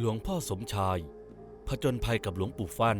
หลวงพ่อสมชาย ผจญภัยกับหลวงปู่ฟัน่น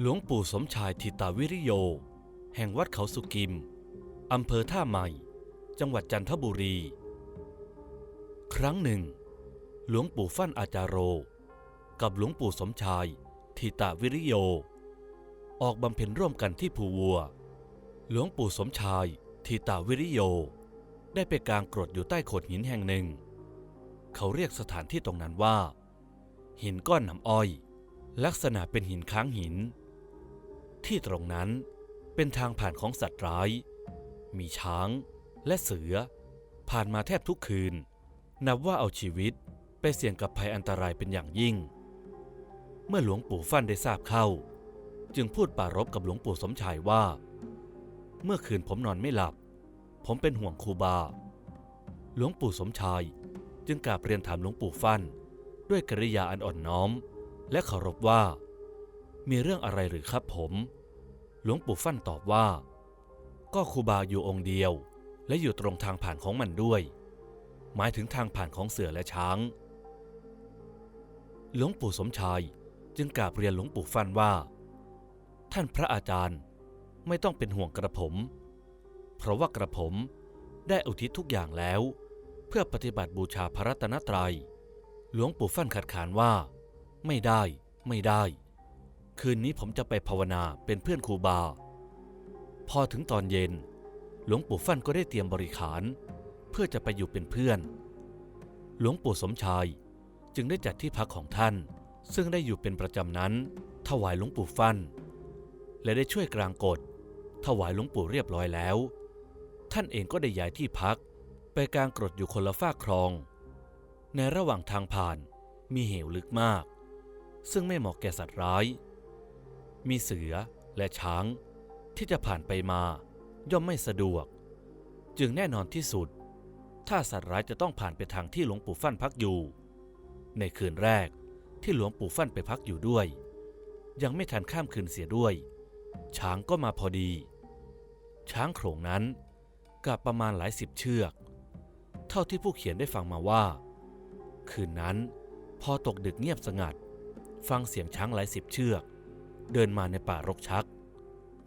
หลวงปู่สมชายทิตาวิริโย แห่งวัดเขาสุกิม อำเภอท่าใหม่ จังหวัดจันทบุรี ครั้งหนึ่ง หลวงปู่ฟั่นอาจารโร กับหลวงปู่สมชายทิตาวิริโย ออกบำเพ็ญร่วมกันที่ภูวัว หลวงปู่สมชายทิตาวิริโย ได้ไปกางกรดอยู่ใต้โขดหินแห่งหนึ่ง เขาเรียกสถานที่ตรงนั้นว่า หินก้อนน้ำอ้อย ลักษณะเป็นหินค้างหิน ที่ตรงนั้นเป็นทางผ่านของสัตว์ร้าย มีช้างและเสือ ผ่านมาแทบทุกคืน นับว่าเอาชีวิตไปเสี่ยงกับภัยอันตรายเป็นอย่างยิ่ง เมื่อหลวงปู่ฟั่นได้ทราบเข้า จึงพูดปรารบกับหลวงปู่สมชายว่า เมื่อคืนผมนอนไม่หลับ ผมเป็นห่วงครูบา หลวงปู่สมชาย จึงกราบเรียนถามหลวงปู่ฟั่น ด้วยกริยาอันอ่อนน้อม และเคารพว่า มีเรื่องอะไรหรือครับผม หลวงปู่ฟั่นตอบว่า ก็ครูบาอยู่องค์เดียว และอยู่ตรงทางผ่านของมันด้วย หมายถึงทางผ่านของเสือและช้าง หลวงปู่สมชายจึงกราบเรียนหลวงปู่ฟั่นว่า ท่านพระอาจารย์ไม่ต้องเป็นห่วงกระผม เพราะว่ากระผมได้อุทิศทุกอย่างแล้ว เพื่อปฏิบัติบูชาพระรัตนตรยัย หลวงปู่ฟั่นขัดขานว่า ไม่ได้ไม่ได้ คืนนี้ผมจะไปภาวนาเป็นเพื่อนครูบา พอถึงตอนเย็น หลวงปู่ฟั่นก็ได้เตรียมบริขาร เพื่อจะไปอยู่เป็นเพื่อน หลวงปู่สมชายจึงได้จัดที่พักของท่าน ซึ่งได้อยู่เป็นประจำนั้น ถวายหลวงปู่ฟั่นและได้ช่วยกลางกฎถวายหลวงปู่เรียบร้อยแล้ว ท่านเองก็ได้ย้ายที่พัก ไปกลางกรดอยู่คนละฝากคลอง ในระหว่างทางผ่านมีเหวลึกมาก ซึ่งไม่เหมาะแก่สัตว์ร้าย มีเสือและช้าง ที่จะผ่านไปมาย่อมไม่สะดวก จึงแน่นอนที่สุด ถ้าสัตว์ร้ายจะต้องผ่านไปทางที่หลวงปู่ฟั่นพักอยู่ ในคืนแรกที่หลวงปู่ฟั่นไปพักอยู่ด้วย ยังไม่ทันข้ามคืนเสียด้วย ช้างก็มาพอดี ช้างโขลงนั้น กับประมาณหลายสิบเชือก เท่าที่ผู้เขียนได้ฟังมาว่า คืนนั้นพอตกดึกเงียบสงัด ฟังเสียงช้างหลายสิบเชือก เดินมาในป่ารกชัก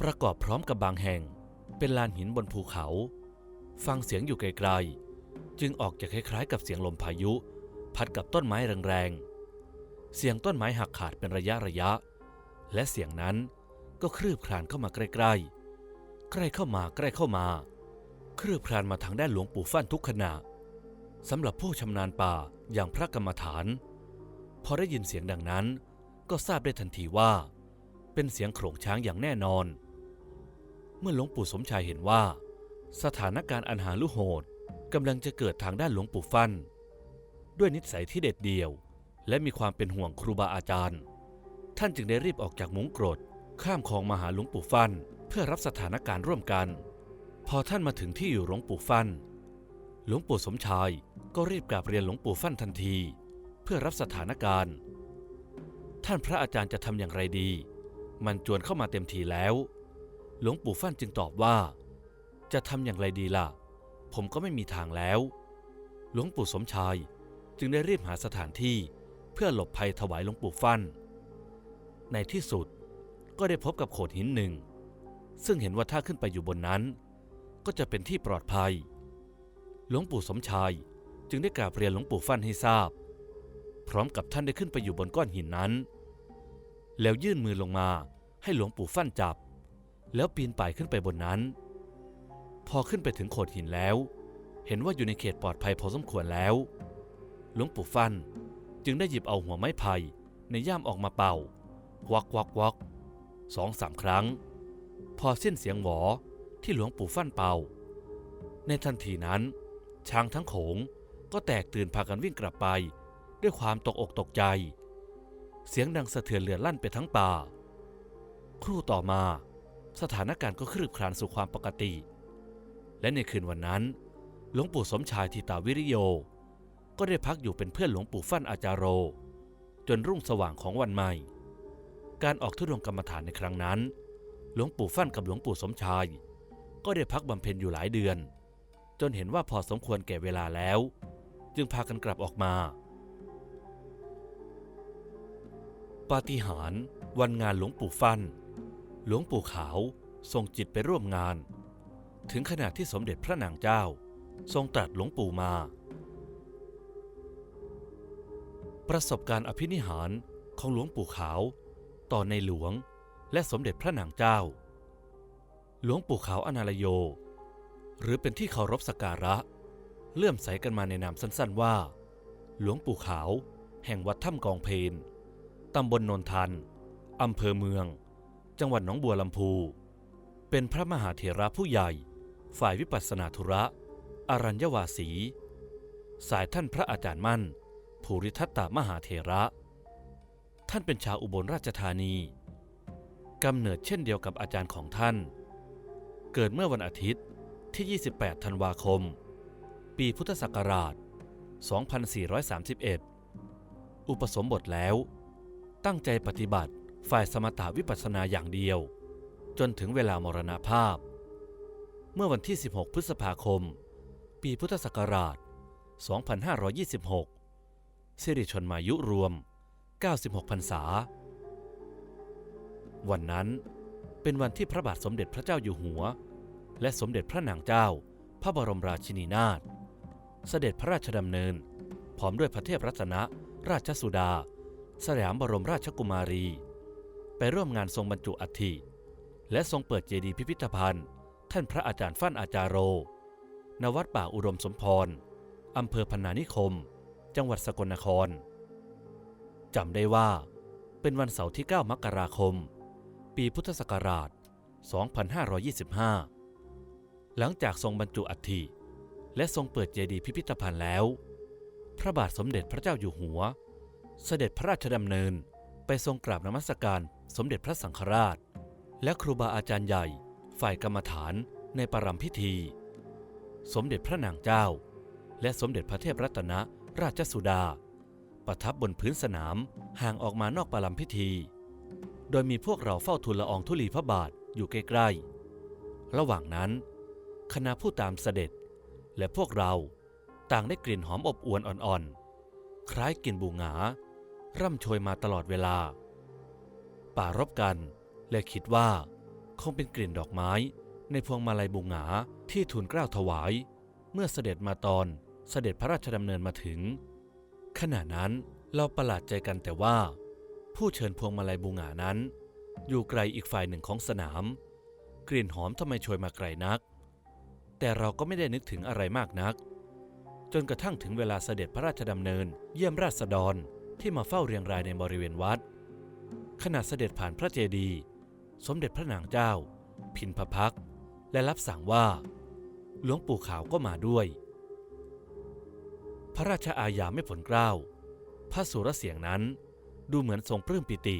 ประกอบพร้อมกับบางแห่ง เป็นลานหินบนภูเขา ฟังเสียงอยู่ไกลๆจึงออกจะคล้ายๆ กับเสียงลมพายุ พัดกับต้นไม้แรงๆ เสียงต้นไม้หักขาดเป็นระยะระยะ และเสียงนั้นก็คลืบคลานเข้ามาใกล้ๆ ใกล้เข้ามาใกล้เข้ามา เคลืบคลานมาทางด้านหลวงปู่ฟั่นทุกขณะสำหรับผู้ชำนาญป่าอย่างพระกรรมฐาน พอได้ยินเสียงดังนั้น ก็ทราบได้ทันทีว่า เป็นเสียงโขลงช้างอย่างแน่นอน เมื่อหลวงปู่สมชายเห็นว่า สถานการณ์อันหาลุโหดกำลังจะเกิดทางด้านหลวงปู่ฟั่นด้วยนิสัยที่เด็ดเดี่ยว และมีความเป็นห่วงครูบาอาจารย์ ท่านจึงได้รีบออกจากมุ้งกรดข้ามคลองมาหาหลวงปู่ฟั่นเพื่อรับสถานการณ์ร่วมกัน พอท่านมาถึงที่อยู่หลวงปู่ฟัน หลวงปู่สมชายก็รีบกราบเรียนหลวงปู่ฟันทันที เพื่อรับสถานการณ์ ท่านพระอาจารย์จะทำอย่างไรดี มันจวนเข้ามาเต็มทีแล้ว หลวงปู่ฟั่นจึงตอบว่า จะทำอย่างไรดีล่ะ ผมก็ไม่มีทางแล้ว หลวงปู่สมชายจึงได้รีบหาสถานที่เพื่อหลบภัยถวายหลวงปู่ฟั่น ในที่สุดก็ได้พบกับโขดหินหนึ่ง ซึ่งเห็นว่าถ้าขึ้นไปอยู่บนนั้น ก็จะเป็นที่ปลอดภัย หลวงปู่สมชายจึงได้กราบเรียนหลวงปู่ฟั่นให้ทราบ พร้อมกับท่านได้ขึ้นไปอยู่บนก้อนหินนั้น แล้วยื่นมือลงมาให้หลวงปู่ฟั่นจับ แล้วปีนป่ายขึ้นไปบนนั้น พอขึ้นไปถึงโขดหินแล้ว เห็นว่าอยู่ในเขตปลอดภัยพอสมควรแล้ว หลวงปู่ฟั่นจึงได้หยิบเอาหัวไม้ไผ่ในย่ามออกมาเป่า วักวักวักสองสามครั้ง พอสิ้นเสียงหวอ ที่หลวงปู่ฟั่นเป่า ในทันทีนั้น ช้างทั้งโขงก็แตกตื่นพากันวิ่งกลับไป ด้วยความตกอกตกใจ เสียงดังสะเทือนเลือนลั่นไปทั้งป่า ครู่ต่อมาสถานการณ์ก็คลืบคลานสู่ความปกติ และในคืนวันนั้น หลวงปู่สมชายทิตาวิริโย ก็ได้พักอยู่เป็นเพื่อนหลวงปู่ฟั่นอาจารโร จนรุ่งสว่างของวันใหม่ การออกทุดงกรรมฐานในครั้งนั้น หลวงปู่ฟั่นกับหลวงปู่สมชาย ก็ได้พักบำเพ็ญอยู่หลายเดือน จนเห็นว่าพอสมควรแก่เวลาแล้ว จึงพากันกลับออกมา ปาฏิหาริย์วันงานหลวงปู่ฟัน หลวงปู่ขาวทรงจิตไปร่วมงาน ถึงขนาดที่สมเด็จพระนางเจ้า ทรงตรัสหลวงปู่มา ประสบการณ์อภินิหารของหลวงปู่ขาว ต่อในหลวงและสมเด็จพระนางเจ้า หลวงปู่ขาวอนาลโย หรือเป็นที่เคารพสักการะ เลื่อมใสกันมาในนามสั้นๆว่า หลวงปู่ขาว แห่งวัดถ้ำกองเพนตำบลนนทันอำเภอเมือง จังหวัดหนองบัวลำพู เป็นพระมหาเถระผู้ใหญ่ ฝ่ายวิปัสสนาธุระ อรัญญวาสี สายท่านพระอาจารย์มั่น ภูริทัตตามหาเถระ ท่านเป็นชาวอุบลราชธานีกำเนิดเช่นเดียวกับอาจารย์ของท่าน เกิดเมื่อวันอาทิตย์ที่ 28 ธันวาคม ปีพุทธศักราช 2431 อุปสมบทแล้ว ตั้งใจปฏิบัติฝ่ายสมถาวิปัสสนาอย่างเดียว จนถึงเวลามรณภาพ เมื่อวันที่ 16 พฤษภาคม ปีพุทธศักราช 2526 สิริชนมายุรวม 96 พรรษา วันนั้นเป็นวันที่พระบาทสมเด็จพระเจ้าอยู่หัว และสมเด็จพระนางเจ้า พระบรมราชินีนาถ เสด็จพระราชดำเนิน พร้อมด้วยพระเทพรัตนราชสุดา สยามบรมราชกุมารี ไปร่วมงานทรงบรรจุอัฐิ และทรงเปิดเจดีย์พิพิธภัณฑ์ ท่านพระอาจารย์ฟั่นอาจารโร ณ วัดป่าอุดมสมพร อำเภอพนานิคม จังหวัดสกลนคร จำได้ว่า เป็นวันเสาร์ที่ 9 มกราคม ปีพุทธศักราช 2525 หลังจากทรงบรรจุอัฐิและทรงเปิดเจดีย์พิพิธภัณฑ์แล้ว พระบาทสมเด็จพระเจ้าอยู่หัว เสด็จพระราชดำเนินไปทรงกราบนมัสการสมเด็จพระสังฆราช และครูบาอาจารย์ใหญ่ ฝ่ายกรรมฐานในปรำพิธี สมเด็จพระนางเจ้า และสมเด็จพระเทพรัตนราชสุดา ประทับบนพื้นสนามห่างออกมานอกปรำพิธี โดยมีพวกเราเฝ้าทูลละอองธุลีพระบาทอยู่ใกล้ๆระหว่างนั้น คณะผู้ตามเสด็จ และพวกเราต่างได้กลิ่นหอมอบอวนอ่อนๆ คล้ายกลิ่นบูหงา ร่ำโชยมาตลอดเวลา ป่ารบกันและคิดว่าคงเป็นกลิ่นดอกไม้ในพวงมาลัยบูหงาที่ทูลเกล้าถวาย เมื่อเสด็จมาตอนเสด็จพระราชดำเนินมาถึง ขณะนั้นเราประหลาดใจกันแต่ว่า ผู้เชิญพวงมาลัยบูหงานั้น อยู่ไกลอีกฝ่ายหนึ่งของสนาม กลิ่นหอมทำไมโชยมาไกลนัก แต่เราก็ไม่ได้นึกถึงอะไรมากนัก จนกระทั่งถึงเวลาเสด็จพระราชดำเนิน เยี่ยมราษฎรที่มาเฝ้าเรียงรายในบริเวณวัด ขณะเสด็จผ่านพระเจดีย์สมเด็จพระนางเจ้า พินพพักและรับสั่งว่า หลวงปู่ขาวก็มาด้วย พระราชอาญาไม่ผลเกล้าพระสุรเสียงนั้นดูเหมือนทรงปลื้มปิติ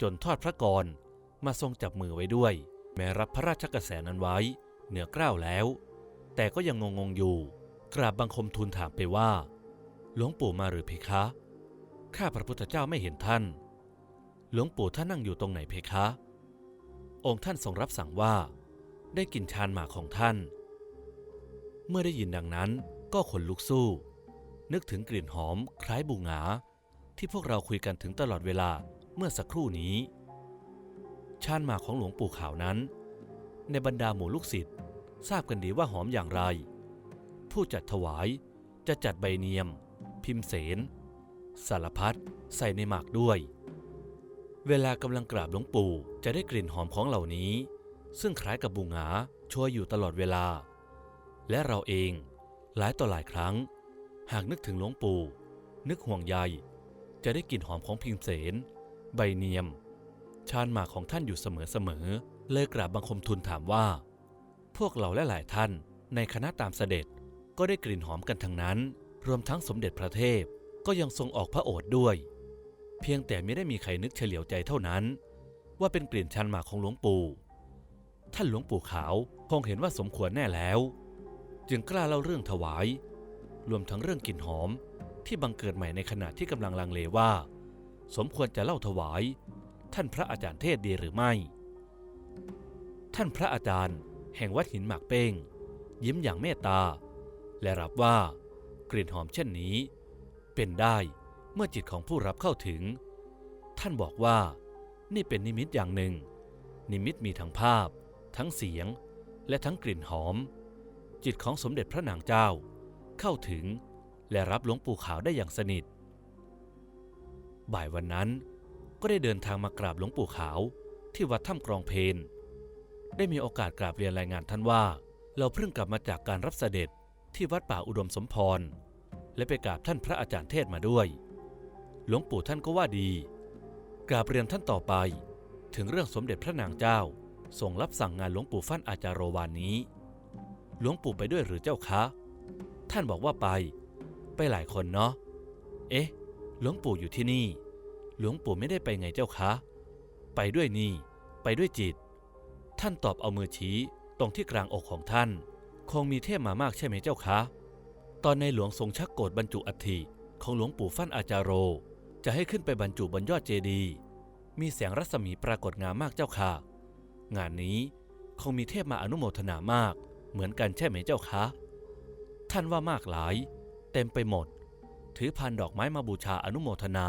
จนทอดพระกรมาทรงจับมือไว้ด้วย แม้รับพระราชกระแสนั้นไว้ เหนือเกล้าวแล้ว แต่ก็ยังงงๆอยู่ กราบบังคมทูลถามไปว่า หลวงปู่มาหรือเพคะ ข้าพระพุทธเจ้าไม่เห็นท่าน หลวงปู่ท่านนั่งอยู่ตรงไหนเพคะ องค์ท่านทรงรับสั่งว่า ได้กลิ่นชานหมากของท่าน เมื่อได้ยินดังนั้นก็ขนลุกสู้ นึกถึงกลิ่นหอมคล้ายบูงา ที่พวกเราคุยกันถึงตลอดเวลาเมื่อสักครู่นี้ ชานหมากของหลวงปู่ขาวนั้น ในบรรดาหมู่ลูกศิษย์ทราบกันดีว่าหอมอย่างไร ผู้จัดถวายจะจัดใบเนียม พิมพ์เสน สารพัดใส่ในหมากด้วย เวลากำลังกราบหลวงปู่จะได้กลิ่นหอมของเหล่านี้ ซึ่งคล้ายกับบูหงาโชยอยู่ตลอดเวลา และเราเองหลายต่อหลายครั้ง หากนึกถึงหลวงปู่ นึกห่วงใยจะได้กลิ่นหอมของพิมพ์เสน ใบเนียม ชานหมากของท่านอยู่เสมอๆ เลยกราบบังคมทูลถามว่า พวกเราและหลายท่านในคณะตามเสด็จก็ได้กลิ่นหอมกันทั้งนั้น รวมทั้งสมเด็จพระเทพก็ยังทรงออกพระโอษฐ์ด้วย เพียงแต่ไม่ได้มีใครนึกเฉลียวใจเท่านั้น ว่าเป็นกลิ่นชานหมากของหลวงปู่ ท่านหลวงปู่ขาวคงเห็นว่าสมควรแน่แล้ว จึงกล้าเล่าเรื่องถวาย รวมทั้งเรื่องกลิ่นหอมที่บังเกิดใหม่ในขณะที่กำลังลังเลว่า สมควรจะเล่าถวาย ท่านพระอาจารย์เทศดีหรือไม่ ท่านพระอาจารย์ แห่งวัดหินหมากเป้ง ยิ้มอย่างเมตตา และรับว่ากลิ่นหอมเช่นนี้ เป็นได้เมื่อจิตของผู้รับเข้าถึง ท่านบอกว่านี่เป็นนิมิตอย่างหนึ่ง นิมิตมีทั้งภาพ ทั้งเสียง และทั้งกลิ่นหอม จิตของสมเด็จพระนางเจ้า เข้าถึงและรับหลวงปู่ขาวได้อย่างสนิท บ่ายวันนั้นก็ได้เดินทางมากราบหลวงปู่ขาวที่วัดถ้ำกรองเพน ได้มีโอกาสกราบเรียนรายงานท่านว่า เราเพิ่งกลับมาจากการรับเสด็จที่วัดป่าอุดมสมพร และไปกราบท่านพระอาจารย์เทศมาด้วย หลวงปู่ท่านก็ว่าดี กราบเรียนท่านต่อไป ถึงเรื่องสมเด็จพระนางเจ้าส่งรับสั่งงานหลวงปู่ฟั่นอาจารโรวานนี้ หลวงปู่ไปด้วยหรือเจ้าคะ ท่านบอกว่าไป ไปหลายคนเนาะ เอ๊ะ หลวงปู่อยู่ที่นี่ หลวงปู่ไม่ได้ไปไงเจ้าคะ ไปด้วยนี่ ไปด้วยจิต ท่านตอบเอามือชี้ตรงที่กลางอกของท่าน คงมีเทพมามากใช่ไหมเจ้าคะ ตอนในหลวงทรงชักโกรธบรรจุอัฐิของหลวงปู่ฟั่นอาจารโร จะให้ขึ้นไปบรรจุบนยอดเจดีย์มีแสงรัศมีปรากฏงามมากเจ้าค่ะ งานนี้คงมีเทพมาอนุโมทนามาก เหมือนกันใช่ไหมเจ้าคะ ท่านว่ามากหลาย เต็มไปหมด ถือพันดอกไม้มาบูชาอนุโมทนา